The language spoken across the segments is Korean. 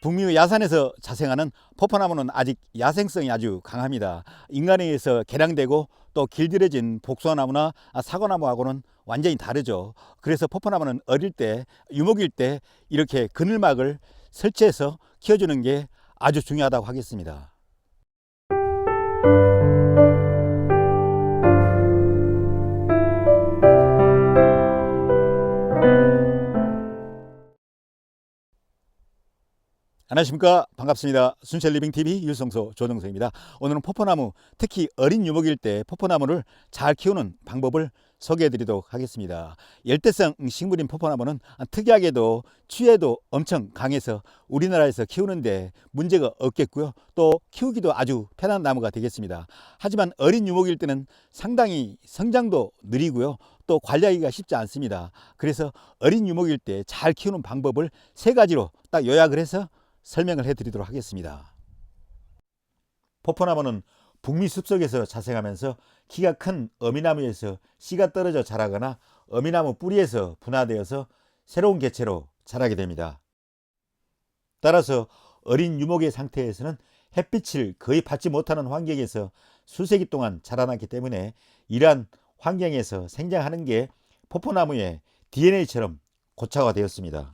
북미 야산에서 자생하는 포포나무는 아직 야생성이 아주 강합니다. 인간에 의해서 개량되고 또 길들여진 복숭아나무나 사과나무하고는 완전히 다르죠. 그래서 포포나무는 어릴 때 유목일 때 이렇게 그늘막을 설치해서 키워주는 게 아주 중요하다고 하겠습니다. 안녕하십니까? 반갑습니다. 순철 리빙TV 율성소 조정석입니다. 오늘은 포포나무 특히 어린 유목일 때 포포나무를 잘 키우는 방법을 소개해 드리도록 하겠습니다. 열대성 식물인 포포나무는 특이하게도 추에도 엄청 강해서 우리나라에서 키우는데 문제가 없겠고요. 또 키우기도 아주 편한 나무가 되겠습니다. 하지만 어린 유목일 때는 상당히 성장도 느리고요. 또 관리하기가 쉽지 않습니다. 그래서 어린 유목일 때 잘 키우는 방법을 세 가지로 딱 요약을 해서 설명을 해드리도록 하겠습니다. 포포나무는 북미 숲속에서 자생하면서 키가 큰 어미나무에서 씨가 떨어져 자라거나 어미나무 뿌리에서 분화되어서 새로운 개체로 자라게 됩니다. 따라서 어린 유목의 상태에서는 햇빛을 거의 받지 못하는 환경에서 수세기 동안 자라났기 때문에 이러한 환경에서 생장하는 게 포포나무의 DNA처럼 고착화 되었습니다.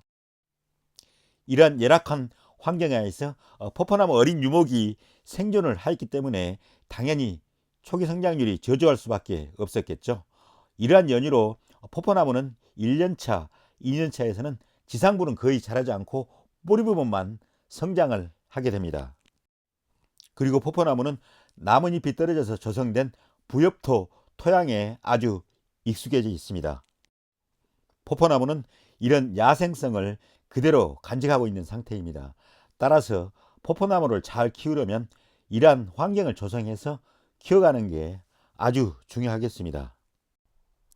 이러한 열악한 환경하에서 어, 포포나무 어린 유목이 생존을 하였기 때문에 당연히 초기 성장률이 저조할 수밖에 없었겠죠. 이러한 연유로 포포나무는 1년차, 2년차에서는 지상부는 거의 자라지 않고 뿌리 부분만 성장을 하게 됩니다. 그리고 포포나무는 나뭇잎이 떨어져서 조성된 부엽토 토양에 아주 익숙해져 있습니다. 포포나무는 이런 야생성을 그대로 간직하고 있는 상태입니다. 따라서 포포나무를 잘 키우려면 이러한 환경을 조성해서 키워가는 게 아주 중요하겠습니다.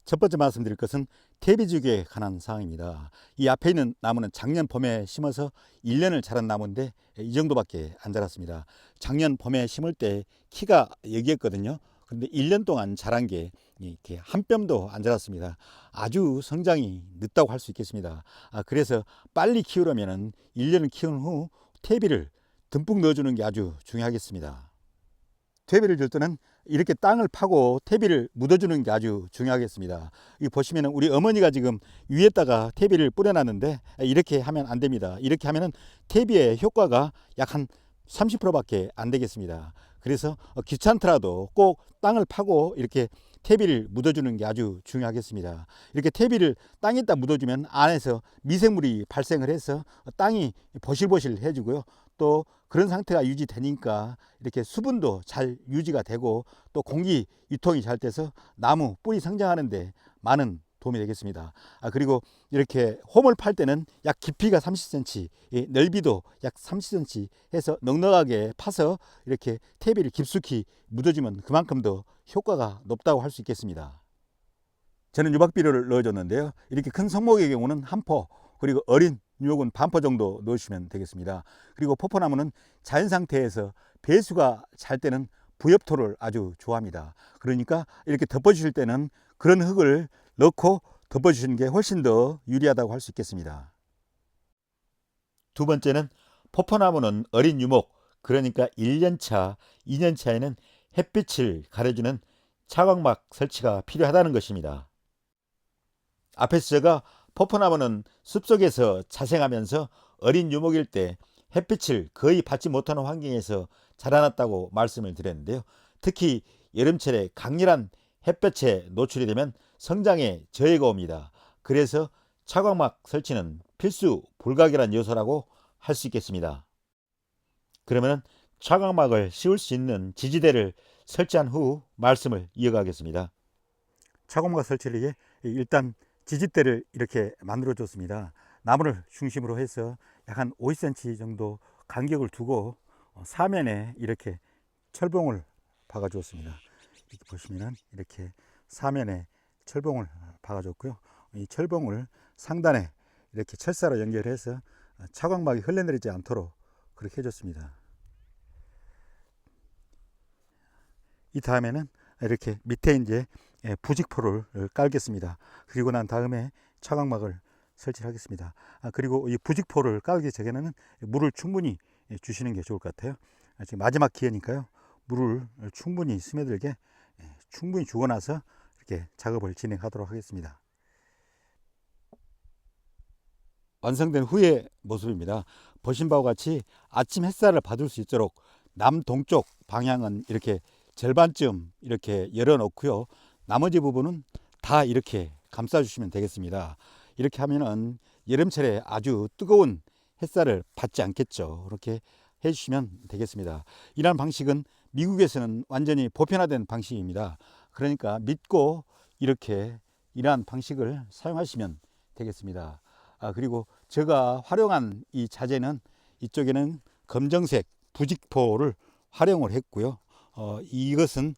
첫 번째 말씀드릴 것은 퇴비주기에 관한 사항입니다. 이 앞에 있는 나무는 작년 봄에 심어서 1년을 자란 나무인데 이 정도밖에 안 자랐습니다. 작년 봄에 심을 때 키가 여기였거든요. 근데 1년 동안 자란 게 이렇게 한 뼘도 안 자랐습니다. 아주 성장이 늦다고 할 수 있겠습니다. 아, 그래서 빨리 키우려면 1년을 키운 후 퇴비를 듬뿍 넣어주는 게 아주 중요하겠습니다. 퇴비를 줄 때는 이렇게 땅을 파고 퇴비를 묻어주는 게 아주 중요하겠습니다. 이 보시면 우리 어머니가 지금 위에다가 퇴비를 뿌려놨는데 이렇게 하면 안 됩니다. 이렇게 하면은 퇴비의 효과가 약 한 30%밖에 안 되겠습니다. 그래서 귀찮더라도 꼭 땅을 파고 이렇게 퇴비를 묻어주는 게 아주 중요하겠습니다. 이렇게 퇴비를 땅에다 묻어주면 안에서 미생물이 발생을 해서 땅이 보실보실 해주고요. 또 그런 상태가 유지되니까 이렇게 수분도 잘 유지가 되고 또 공기 유통이 잘 돼서 나무 뿌리 성장하는데 많은 도움이 되겠습니다. 아, 그리고 이렇게 홈을 팔 때는 약 깊이가 30cm, 넓이도 약 30cm 해서 넉넉하게 파서 이렇게 퇴비를 깊숙이 묻어주면 그만큼 더 효과가 높다고 할 수 있겠습니다. 저는 유박비료를 넣어줬는데요. 이렇게 큰 성목의 경우는 한 포, 그리고 어린 유혹은 반포 정도 넣으시면 되겠습니다. 그리고 포포나무는 자연 상태에서 배수가 잘 때는 부엽토를 아주 좋아합니다. 그러니까 이렇게 덮어주실 때는 그런 흙을 넣고 덮어주시는 게 훨씬 더 유리하다고 할 수 있겠습니다. 두 번째는 포포나무는 어린 유목, 그러니까 1년차, 2년차에는 햇빛을 가려주는 차광막 설치가 필요하다는 것입니다. 앞에서 제가 포포나무는 숲속에서 자생하면서 어린 유목일 때 햇빛을 거의 받지 못하는 환경에서 자라났다고 말씀을 드렸는데요. 특히 여름철에 강렬한 햇볕에 노출이 되면 성장에 저해가 옵니다. 그래서 차광막 설치는 필수 불가결한 요소라고 할 수 있겠습니다. 그러면 차광막을 씌울 수 있는 지지대를 설치한 후 말씀을 이어가겠습니다. 차광막 설치를 위해 일단 지지대를 이렇게 만들어 줬습니다. 나무를 중심으로 해서 약 한 50cm 정도 간격을 두고 어, 사면에 이렇게 철봉을 박아 주었습니다. 이렇게 보시면은 이렇게 사면에 철봉을 박아줬고요. 이 철봉을 상단에 이렇게 철사로 연결해서 차광막이 흘러내리지 않도록 그렇게 해줬습니다. 이 다음에는 이렇게 밑에 이제 부직포를 깔겠습니다. 그리고 난 다음에 차광막을 설치를 하겠습니다. 아, 그리고 이 부직포를 깔기 전에는 물을 충분히 예, 주시는 게 좋을 것 같아요. 아, 지금 마지막 기회니까요. 물을 충분히 스며들게 예, 충분히 주고 나서 이렇게 작업을 진행하도록 하겠습니다. 완성된 후의 모습입니다. 보신 바와 같이 아침 햇살을 받을 수 있도록 남동쪽 방향은 이렇게 절반쯤 이렇게 열어놓고요. 나머지 부분은 다 이렇게 감싸주시면 되겠습니다. 이렇게 하면은 여름철에 아주 뜨거운 햇살을 받지 않겠죠. 이렇게 해주시면 되겠습니다. 이러한 방식은 미국에서는 완전히 보편화된 방식입니다. 그러니까 믿고 이렇게 이러한 방식을 사용하시면 되겠습니다. 아, 그리고 제가 활용한 이 자재는 이쪽에는 검정색 부직포를 활용을 했고요. 어, 이것은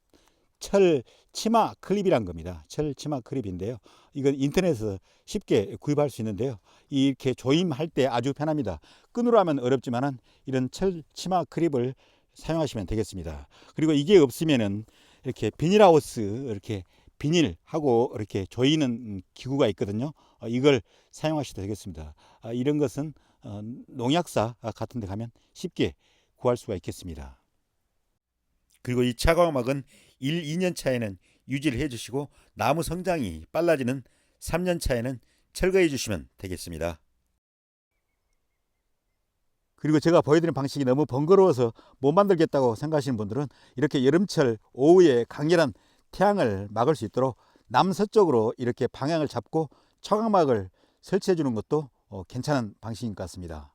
철 치마 클립이란 겁니다. 철 치마 클립인데요. 이건 인터넷에서 쉽게 구입할 수 있는데요. 이렇게 조임할 때 아주 편합니다. 끈으로 하면 어렵지만은 이런 철 치마 클립을 사용하시면 되겠습니다. 그리고 이게 없으면은 이렇게 비닐하우스 이렇게 비닐하고 이렇게 조이는 기구가 있거든요. 어, 이걸 사용하셔도 되겠습니다. 아, 이런 것은 어, 농약사 같은 데 가면 쉽게 구할 수가 있겠습니다. 그리고 이 차광막은 1, 2년 차에는 유지를 해주시고 나무 성장이 빨라지는 3년 차에는 철거해 주시면 되겠습니다. 그리고 제가 보여드린 방식이 너무 번거로워서 못 만들겠다고 생각하시는 분들은 이렇게 여름철 오후에 강렬한 태양을 막을 수 있도록 남서쪽으로 이렇게 방향을 잡고 차광막을 설치해 주는 것도 어, 괜찮은 방식인 것 같습니다.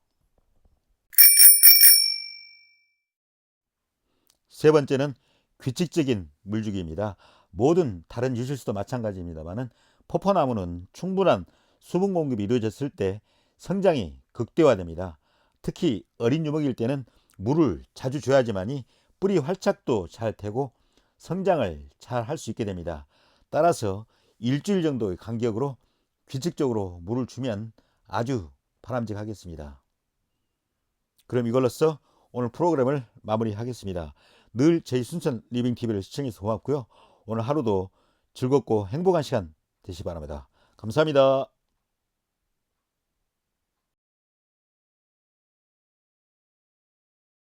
세 번째는 규칙적인 물주기입니다. 모든 다른 유실수도 마찬가지입니다만은 포포나무는 충분한 수분 공급이 이루어졌을 때 성장이 극대화됩니다. 특히 어린 유목일 때는 물을 자주 줘야지만이 뿌리 활착도 잘 되고 성장을 잘 할 수 있게 됩니다. 따라서 일주일 정도의 간격으로 규칙적으로 물을 주면 아주 바람직하겠습니다. 그럼 이걸로써 오늘 프로그램을 마무리하겠습니다. 늘 저희 순천 리빙 TV를 시청해서 고맙고요. 오늘 하루도 즐겁고 행복한 시간 되시 기 바랍니다. 감사합니다.